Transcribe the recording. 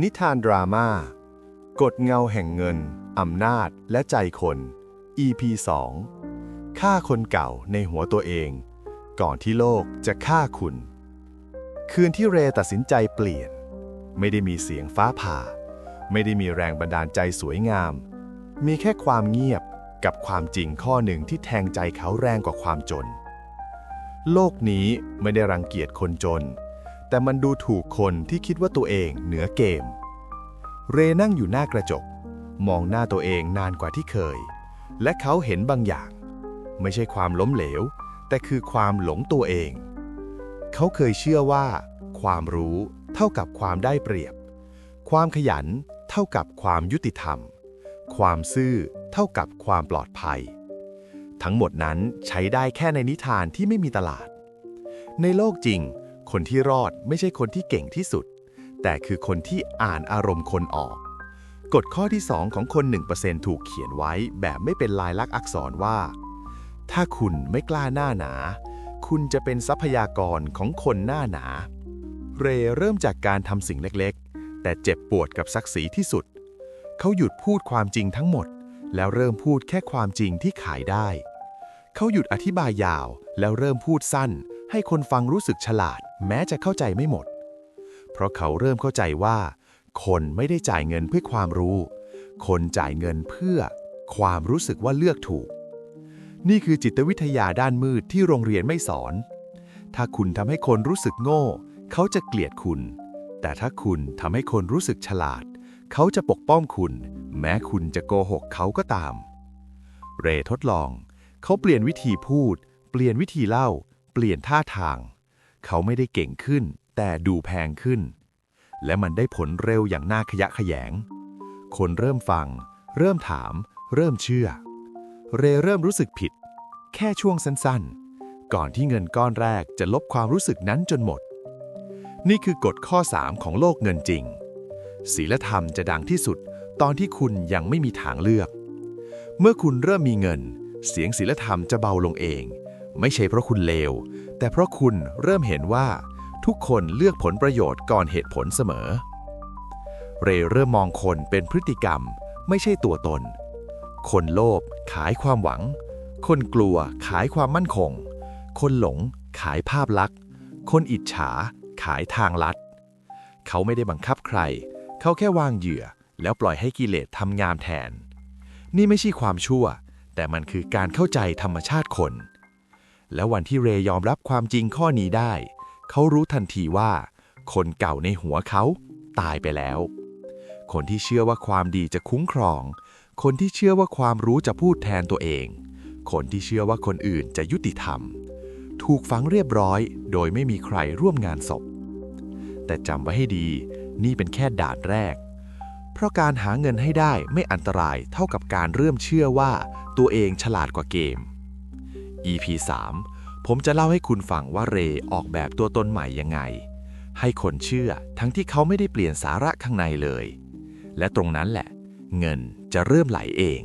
นิทานดราม่ากฎเงาแห่งเงิน อำนาจและใจคน EP 2ฆ่าคนเก่าในหัวตัวเอง ก่อนที่โลกจะฆ่าคุณ คืนที่เรตัดสินใจเปลี่ยน ไม่ได้มีเสียงฟ้าผ่า ไม่ได้มีแรงบันดาลใจสวยงาม มีแค่ความเงียบกับความจริงข้อหนึ่งที่แทงใจเขาแรงกว่าความจน โลกนี้ไม่ได้รังเกียจคนจน แต่มันดูถูกคนที่คิดว่าตัวเองเหนือเกม เรนั่งอยู่หน้ากระจก มองหน้าตัวเองนานกว่าที่เคย และเขาเห็นบางอย่าง ไม่ใช่ความล้มเหลว แต่คือความหลงตัวเอง เขาเคยเชื่อว่า ความรู้เท่ากับความได้เปรียบ ความขยันเท่ากับความยุติธรรม ความซื่อเท่ากับความปลอดภัย ทั้งหมดนั้นใช้ได้แค่ในนิทานที่ไม่มีตลาด ในโลกจริง คนที่รอดไม่ใช่คนที่เก่งที่สุด แต่คือคนที่อ่านอารมณ์คนออก กฎข้อที่ 2 ของคน 1%ถูกเขียนไว้แบบไม่เป็นลายลักษณ์อักษรว่า ถ้าคุณไม่กล้าหน้าหนา คุณจะเป็นทรัพยากรของคนหน้าหนา เรเริ่มจากการทำสิ่งเล็กๆ แต่เจ็บปวดกับศักดิ์ศรีที่สุด เขาหยุดพูดความจริงทั้งหมด แล้วเริ่มพูดแค่ความจริงที่ขายได้ เขาหยุดอธิบายยาวแล้วเริ่มพูดสั้น ให้คนฟังรู้สึกฉลาด แม้จะเข้าใจไม่หมด เพราะเขาเริ่มเข้าใจว่า คนไม่ได้จ่ายเงินเพื่อความรู้ คนจ่ายเงินเพื่อ ความรู้สึกว่าเลือกถูก นี่คือจิตวิทยาด้านมืดที่โรงเรียนไม่สอน ถ้าคุณทำให้คนรู้สึกโง่ เขาจะเกลียดคุณ แต่ถ้าคุณทำให้คนรู้สึกฉลาด เขาจะปกป้องคุณ แม้คุณจะโกหกเขาก็ตาม เรทดลอง เขาเปลี่ยนวิธีพูด เปลี่ยนวิธีเล่า เปลี่ยนท่าทาง เขาไม่ได้เก่งขึ้น แต่ดูแพงขึ้น และมันได้ผลเร็วอย่างน่าขยะแขยง คนเริ่มฟัง เริ่มถาม เริ่มเชื่อ เรเริ่มรู้สึกผิด แค่ช่วงสั้นๆ ก่อนที่เงินก้อนแรกจะลบความรู้สึกนั้นจนหมด นี่คือกฎข้อ 3 ของโลกเงินจริงศีลธรรมจะดังที่สุดตอนที่คุณยังไม่มีทางเลือก เมื่อคุณเริ่มมีเงิน เสียงศีลธรรมจะเบาลงเอง ไม่ใช่เพราะคุณเลว แต่เพราะคุณเริ่มเห็นว่า ทุกคนเลือกผลประโยชน์ก่อนเหตุผลเสมอ เรเริ่มมองคนเป็นพฤติกรรม ไม่ใช่ตัวตน คนโลภขายความหวัง คนกลัวขายความมั่นคง คนหลงขายภาพลักษณ์ คนอิจฉา ขายทางลัด เขาไม่ได้บังคับใคร เขาแค่วางเหยื่อ แล้วปล่อยให้กิเลสทำงามแทน นี่ไม่ใช่ความชั่ว แต่มันคือการเข้าใจธรรมชาติคน แล้ววันที่เรยอมรับความจริงข้อนี้ได้ เขารู้ทันทีว่า คนเก่าในหัวเขาตายไปแล้ว คนที่เชื่อว่าความดีจะคุ้มครอง คนที่เชื่อว่าความรู้จะพูดแทนตัวเอง คนที่เชื่อว่าคนอื่นจะยุติธรรม ถูกฝังเรียบร้อย โดยไม่มีใครร่วมงานศพ แต่จำไว้ให้ดีนี่เป็นแค่ด่านแรก เพราะการหาเงินให้ได้ไม่อันตรายเท่ากับการเริ่มเชื่อว่าตัวเองฉลาดกว่าเกม EP 3 ผมจะเล่าให้คุณฟังว่าเรออกแบบตัวตนใหม่ยังไง ให้คนเชื่อทั้งที่เขาไม่ได้เปลี่ยนสาระข้างในเลย และตรงนั้นแหละ เงินจะเริ่มไหลเอง